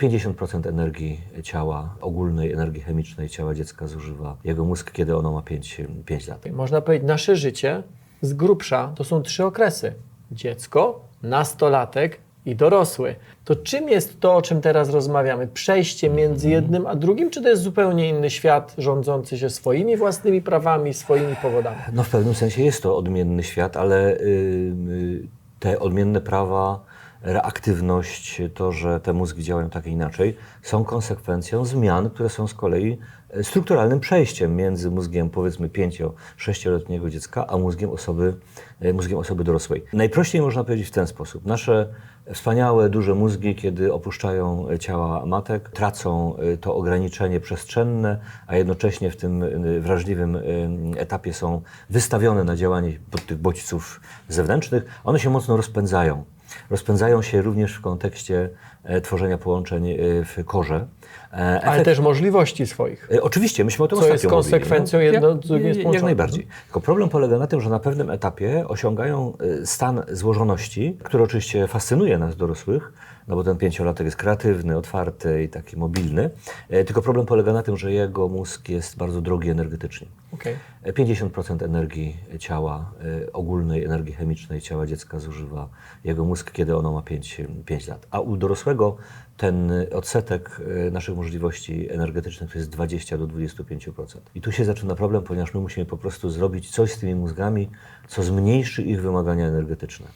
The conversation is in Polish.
50% energii ciała, ogólnej energii chemicznej ciała dziecka zużywa jego mózg, kiedy ono ma 5, 5 lat. Można powiedzieć, nasze życie z grubsza to są trzy okresy: dziecko, nastolatek i dorosły. To czym jest to, o czym teraz rozmawiamy? Przejście między jednym a drugim, czy to jest zupełnie inny świat rządzący się swoimi własnymi prawami, swoimi powodami? No w pewnym sensie jest to odmienny świat, ale y, y, te odmienne prawa, reaktywność, to, że te mózgi działają tak inaczej, są konsekwencją zmian, które są z kolei e, strukturalnym przejściem między mózgiem powiedzmy 5-6-letniego dziecka, a mózgiem osoby, e, mózgiem osoby dorosłej. Najprościej można powiedzieć w ten sposób. Nasze wspaniałe, duże mózgi, kiedy opuszczają ciała matek, tracą e, to ograniczenie przestrzenne, a jednocześnie w tym wrażliwym etapie są wystawione na działanie tych bodźców zewnętrznych, one się mocno rozpędzają. Rozpędzają się również w kontekście e, tworzenia połączeń e, w korze. E, Ale efekt- też możliwości swoich. Oczywiście, myśmy o tym Co jest mówili, konsekwencją jedno z drugim jak, jak najbardziej. Tylko problem polega na tym, że na pewnym etapie osiągają stan złożoności, który oczywiście fascynuje nas dorosłych, no bo ten pięciolatek jest kreatywny, otwarty i taki mobilny. Tylko problem polega na tym, że jego mózg jest bardzo drogi energetycznie. E, 50% energii ciała, e, ogólnej energii chemicznej ciała dziecka zużywa jego mózg, kiedy ono ma 5, 5 lat. A u dorosłego ten odsetek e, naszych możliwości energetycznych to jest 20 do 25%. I tu się zaczyna problem, ponieważ my musimy po prostu zrobić coś z tymi mózgami, co zmniejszy ich wymagania energetyczne.